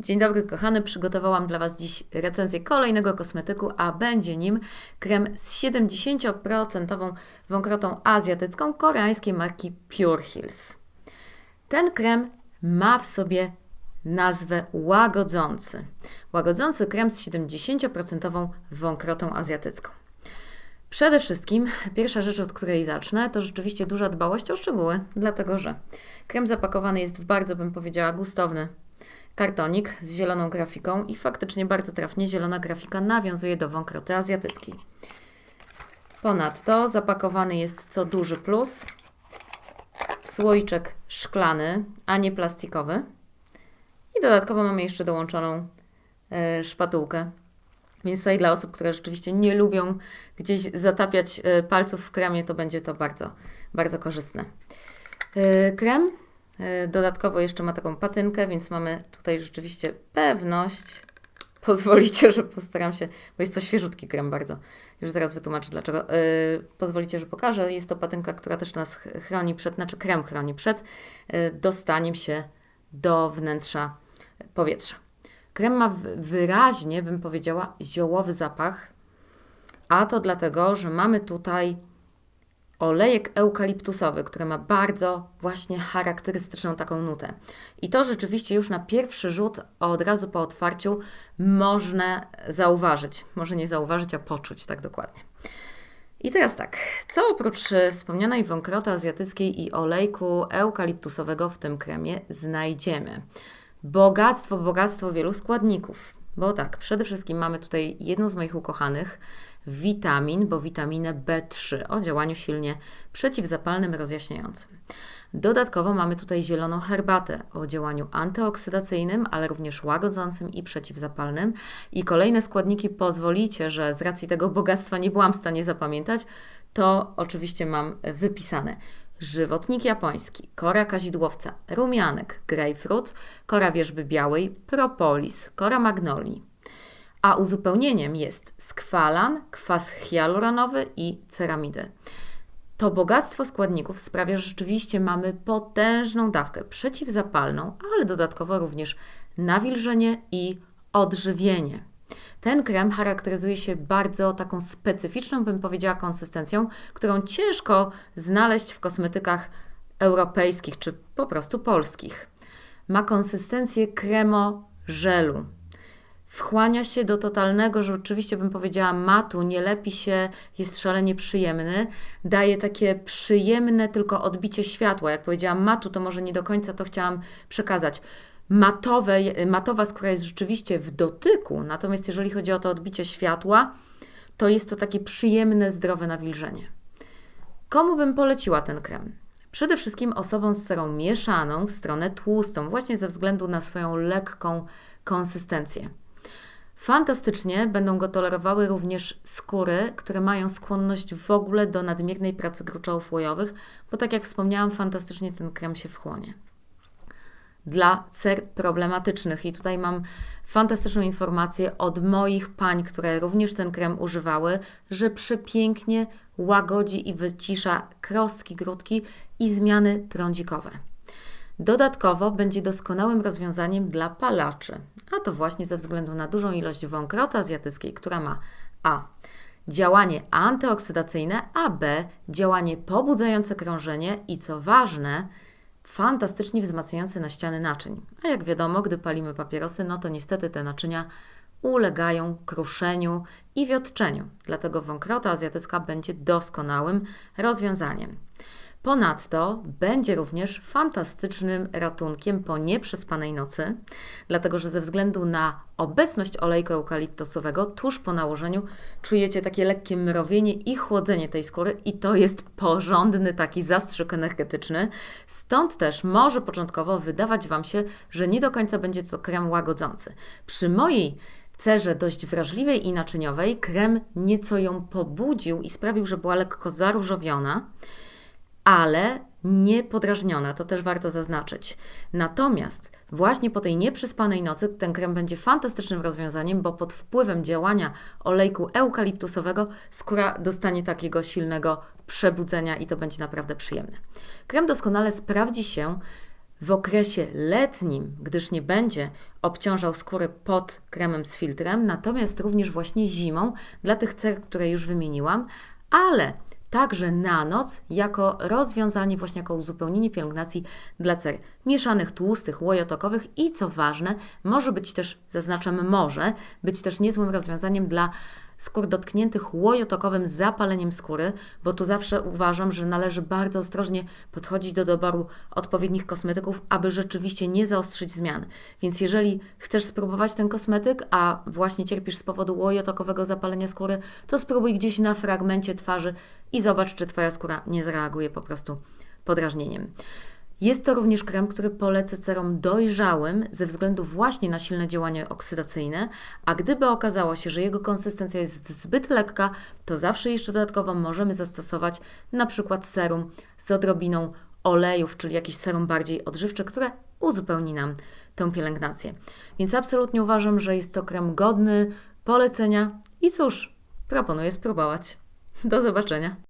Dzień dobry kochany, przygotowałam dla Was dziś recenzję kolejnego kosmetyku, a będzie nim krem z 70% wąkrotą azjatycką koreańskiej marki Pure Hills. Ten krem ma w sobie nazwę łagodzący. Łagodzący krem z 70% wąkrotą azjatycką. Przede wszystkim, pierwsza rzecz, od której zacznę, to rzeczywiście duża dbałość o szczegóły, dlatego że krem zapakowany jest w bardzo, bym powiedziała, gustowny kartonik z zieloną grafiką i faktycznie bardzo trafnie zielona grafika nawiązuje do wąkroty azjatyckiej. Ponadto zapakowany jest co duży plus w słoiczek szklany, a nie plastikowy. I dodatkowo mamy jeszcze dołączoną y, szpatułkę. Więc tutaj dla osób, które rzeczywiście nie lubią gdzieś zatapiać y, palców w kremie, to będzie to bardzo, bardzo korzystne. Y, krem dodatkowo jeszcze ma taką patynkę, więc mamy tutaj rzeczywiście pewność. Pozwolicie, że postaram się, bo jest to świeżutki krem bardzo. Już zaraz wytłumaczę dlaczego. Yy, pozwolicie, że pokażę. Jest to patynka, która też nas chroni przed, znaczy krem chroni przed yy, dostaniem się do wnętrza powietrza. Krem ma wyraźnie, bym powiedziała, ziołowy zapach, a to dlatego, że mamy tutaj olejek eukaliptusowy, który ma bardzo właśnie charakterystyczną taką nutę. I to rzeczywiście już na pierwszy rzut, od razu po otwarciu, można zauważyć. Może nie zauważyć, a poczuć tak dokładnie. I teraz tak, co oprócz e, wspomnianej wąkroty azjatyckiej i olejku eukaliptusowego w tym kremie znajdziemy? Bogactwo, bogactwo wielu składników. Bo tak, przede wszystkim mamy tutaj jedną z moich ukochanych, witamin, bo witaminę B3 o działaniu silnie przeciwzapalnym, rozjaśniającym. Dodatkowo mamy tutaj zieloną herbatę o działaniu antyoksydacyjnym, ale również łagodzącym i przeciwzapalnym. I kolejne składniki pozwolicie, że z racji tego bogactwa nie byłam w stanie zapamiętać, to oczywiście mam wypisane. Żywotnik japoński, kora kazidłowca, rumianek, grapefruit, kora wierzby białej, propolis, kora magnolii, a uzupełnieniem jest skwalan, kwas hialuronowy i ceramidy. To bogactwo składników sprawia, że rzeczywiście mamy potężną dawkę przeciwzapalną, ale dodatkowo również nawilżenie i odżywienie. Ten krem charakteryzuje się bardzo taką specyficzną, bym powiedziała, konsystencją, którą ciężko znaleźć w kosmetykach europejskich czy po prostu polskich. Ma konsystencję kremo żelu, wchłania się do totalnego, że oczywiście bym powiedziała matu, nie lepi się, jest szalenie przyjemny, daje takie przyjemne tylko odbicie światła. Jak powiedziałam matu, to może nie do końca to chciałam przekazać. Matowe, matowa skóra jest rzeczywiście w dotyku, natomiast jeżeli chodzi o to odbicie światła, to jest to takie przyjemne, zdrowe nawilżenie. Komu bym poleciła ten krem? Przede wszystkim osobom z cerą mieszaną w stronę tłustą, właśnie ze względu na swoją lekką konsystencję. Fantastycznie będą go tolerowały również skóry, które mają skłonność w ogóle do nadmiernej pracy gruczołów łojowych, bo tak jak wspomniałam, fantastycznie ten krem się wchłonie. Dla cer problematycznych, i tutaj mam fantastyczną informację od moich pań, które również ten krem używały, że przepięknie łagodzi i wycisza krostki, grudki i zmiany trądzikowe. Dodatkowo będzie doskonałym rozwiązaniem dla palaczy, a to właśnie ze względu na dużą ilość wąkroty azjatyckiej, która ma a. działanie antyoksydacyjne, a b. działanie pobudzające krążenie i co ważne, fantastycznie wzmacniające na ściany naczyń. A jak wiadomo, gdy palimy papierosy, no to niestety te naczynia ulegają kruszeniu i wiotczeniu. Dlatego wąkrota azjatycka będzie doskonałym rozwiązaniem. Ponadto będzie również fantastycznym ratunkiem po nieprzespanej nocy, dlatego że ze względu na obecność olejku eukaliptusowego tuż po nałożeniu czujecie takie lekkie mrowienie i chłodzenie tej skóry i to jest porządny taki zastrzyk energetyczny. Stąd też może początkowo wydawać Wam się, że nie do końca będzie to krem łagodzący. Przy mojej cerze dość wrażliwej i naczyniowej krem nieco ją pobudził i sprawił, że była lekko zaróżowiona ale nie podrażniona, to też warto zaznaczyć. Natomiast właśnie po tej nieprzyspanej nocy ten krem będzie fantastycznym rozwiązaniem, bo pod wpływem działania olejku eukaliptusowego skóra dostanie takiego silnego przebudzenia i to będzie naprawdę przyjemne. Krem doskonale sprawdzi się w okresie letnim, gdyż nie będzie obciążał skóry pod kremem z filtrem, natomiast również właśnie zimą dla tych cer, które już wymieniłam, ale także na noc jako rozwiązanie, właśnie jako uzupełnienie pielęgnacji dla cer mieszanych, tłustych, łojotokowych i co ważne, może być też, zaznaczam może, być też niezłym rozwiązaniem dla skór dotkniętych łojotokowym zapaleniem skóry, bo tu zawsze uważam, że należy bardzo ostrożnie podchodzić do doboru odpowiednich kosmetyków, aby rzeczywiście nie zaostrzyć zmian. Więc jeżeli chcesz spróbować ten kosmetyk, a właśnie cierpisz z powodu łojotokowego zapalenia skóry, to spróbuj gdzieś na fragmencie twarzy i zobacz, czy Twoja skóra nie zareaguje po prostu podrażnieniem. Jest to również krem, który polecę cerom dojrzałym ze względu właśnie na silne działanie oksydacyjne, a gdyby okazało się, że jego konsystencja jest zbyt lekka, to zawsze jeszcze dodatkowo możemy zastosować na przykład serum z odrobiną olejów, czyli jakiś serum bardziej odżywczy, które uzupełni nam tę pielęgnację. Więc absolutnie uważam, że jest to krem godny polecenia i cóż, proponuję spróbować. Do zobaczenia.